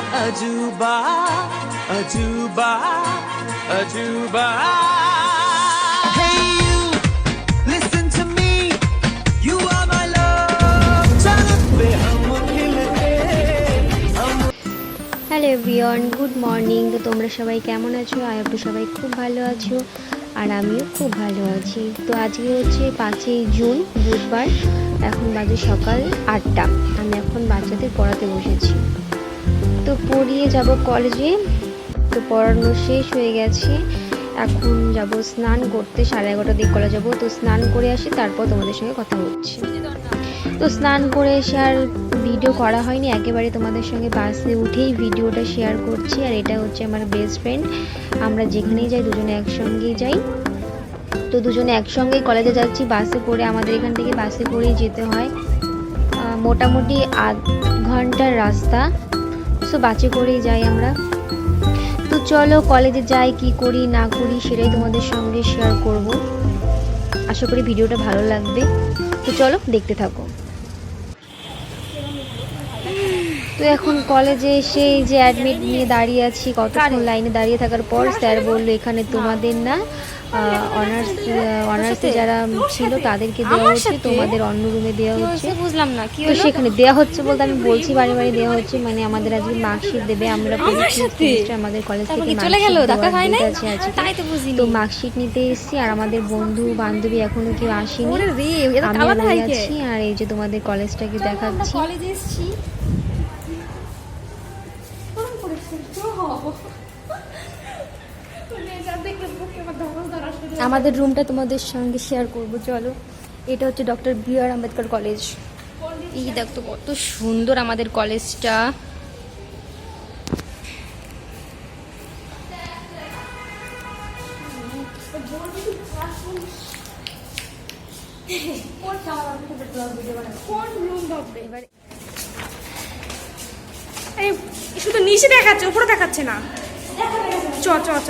अजूबा अजूबा अजूबा Hey you, listen to me. You are my love. चांद पे हम खिलते हम হ্যালো এভরিওয়ান গুড মর্নিং তো তোমরা সবাই কেমন আছো আই তো সবাই খুব ভালো আছো আর আমিও খুব ভালো আছি তো আজকে হচ্ছে পাঁচই জুন বুধবার এখন বাজে সকাল আটটা আমি এখন বাচ্চাদের পড়াতে বসেছি তো পড়িয়ে যাব কলেজে। তো পড়ানো শেষ হয়ে গেছে। এখন যাব স্নান করতে, সাড়ে এগারোটার দিক কলেজ যাব। তো স্নান করে আসি, তারপর তোমাদের সঙ্গে কথা হচ্ছে। তো স্নান করে এসে আর ভিডিও করা হয়নি। একেবারে তোমাদের সঙ্গে বাসে উঠেই ভিডিওটা শেয়ার করছি। আর এটা হচ্ছে আমার বেস্ট ফ্রেন্ড আমরা যেখানেই যাই, দুজনে একসঙ্গেই যাই। তো দুজনে একসঙ্গেই কলেজে যাচ্ছি। বাসে করে আমাদের এখান থেকে বাসে করেই যেতে হয়। মোটামুটি আধ ঘণ্টার রাস্তা। সো বাসে করেই যাই আমরা। তো চলো কলেজে যাই কি করি না করি সেটাই তোমাদের সঙ্গে শেয়ার করব। আশা করি ভিডিওটা ভালো লাগবে। তো চলো দেখতে থাকো। তো এখন কলেজে এসে যে অ্যাডমিট নিয়ে দাঁড়িয়ে আছি কতক্ষণ লাইনে দাঁড়িয়ে থাকার পর স্যার বলল এখানে তোমাদের না অনার্স অনার্সে যারা ছিল তাদেরকে দেওয়া হচ্ছে তোমাদের অন্য রুমে দেওয়া হচ্ছে বুঝলাম না কি তো সেখানে দেওয়া হচ্ছে বলতে আমি বলছি বাড়ি বাড়ি দেওয়া হচ্ছে মানে আমাদের আজকে মার্কশিট দেবে আমরা আমাদের কলেজ থেকে চলে গেল দেখা হয় আছে তাই তো বুঝিনি তো মার্কশিট নিতে এসেছি আর আমাদের বন্ধু বান্ধবী এখনও কেউ আসেনি ওরে রে এটা আমি আছি আর এই যে তোমাদের কলেজটাকে দেখাচ্ছি কলেজে এসেছি আমাদের রুমটা তোমাদের সঙ্গে শেয়ার করব, চলো। এটা হচ্ছে doctor B R Ambedkar college এই দেখতো কত সুন্দর আমাদের কলেজটা শুধু নিচে দেখাচ্ছে, উপরে দেখাচ্ছে না। চ চ চ।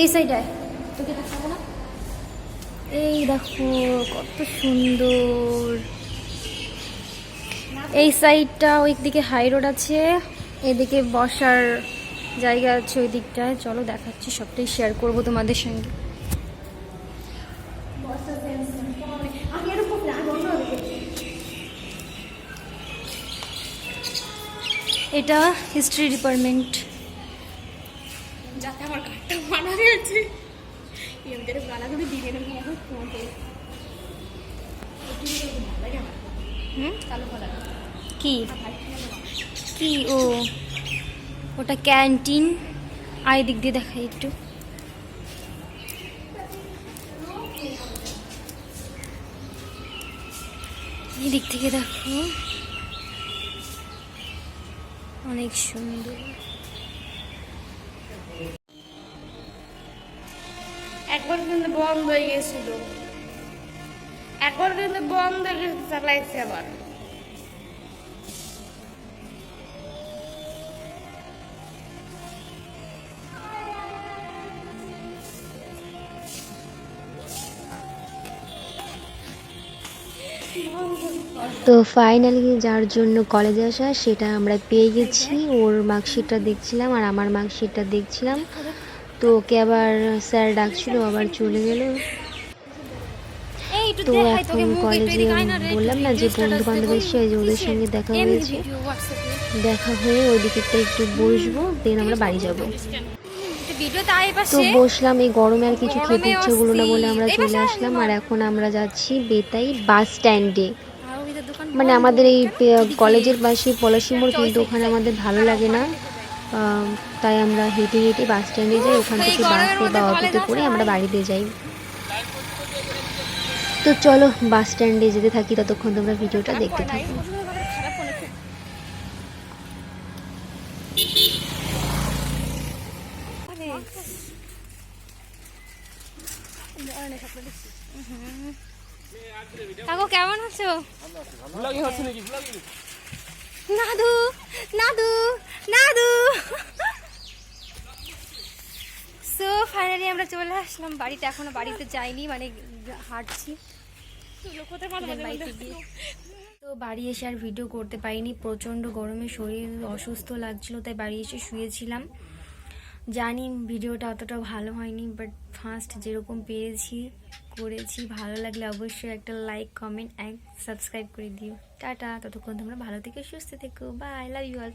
এই তোকে দেখাবো না এই দেখো, কত সুন্দর। এই সাইডটা ওই দিকে হাই রোড আছে, এদিকে বসার জায়গা আছে ওই দিকটায় চলো দেখাচ্ছি, সবটাই শেয়ার করব তোমাদের সঙ্গে। এটা হিস্ট্রি ডিপার্টমেন্ট যাতে আমার মানা গেছে এমদের গালাগুলো দিয়ে দেবেন এখন তোমাকে হুম? কি? কি ও ওটা ক্যান্টিন আর দিক দিয়ে দেখাই একটু। এই দিক থেকে দেখো। অনেক সুন্দর। একবার কিন্তু বন্ধ হয়ে গেছিল একবার কিন্তু বন্ধ হয়ে গেছে চালাইছে আবার। তো ফাইনালি যার জন্য কলেজে আসা, সেটা আমরা পেয়ে গেছি। ওর মার্কশিটটা দেখছিলাম আর আমার মার্কশিটটা দেখছিলাম। তো ওকে আবার স্যার ডাকছিল আবার চলে গেল। তো এখন কলেজে বললাম না যে বন্ধু বান্ধব দেখুন। এসে ওই যে ওদের সঙ্গে দেখা হয়েছে। দেখা হয়ে ওই দিকেরটা একটু বসবো দেন আমরা বাড়ি যাব। তো বসলাম এই গরমে আর কিছু খেতে ইচ্ছে হলো না বলে আমরা চলে আসলাম আর এখন আমরা যাচ্ছি বেতাই বাস স্ট্যান্ডে। মানে আমাদের এই কলেজের পাশে পলাশি মোড় কিন্তু ওখানে আমাদের ভালো লাগে না। তাই আমরা হেঁটে হেঁটে বাস স্ট্যান্ডে যাই ওখান থেকে বাসে বা অটোতে করে আমরা বাড়িতে যাই। তো চলো বাস স্ট্যান্ডে যেতে থাকি ততক্ষণ তোমরা ভিডিওটা দেখতে থাকো। কাকু কেমন আছো। নাদু নাদু। নাদু! সো ফাইনালি আমরা চলে আসলাম। বাড়িতে এখনও বাড়িতে যাইনি মানে হাঁটছি। তো বাড়ি এসে আর ভিডিও করতে পারিনি। প্রচণ্ড গরমে শরীর অসুস্থ লাগছিল, তাই বাড়ি এসে শুয়েছিলাম। জানি ভিডিওটা অতটা ভালো হয়নি বাট ফার্স্ট যেরকম পেরেছি, করেছি। ভালো লাগলে অবশ্যই একটা লাইক কমেন্ট অ্যান্ড সাবস্ক্রাইব করে দিও। টাটা, ততক্ষণ তোমরা ভালো থেকে, সুস্থ থেকো। By love you all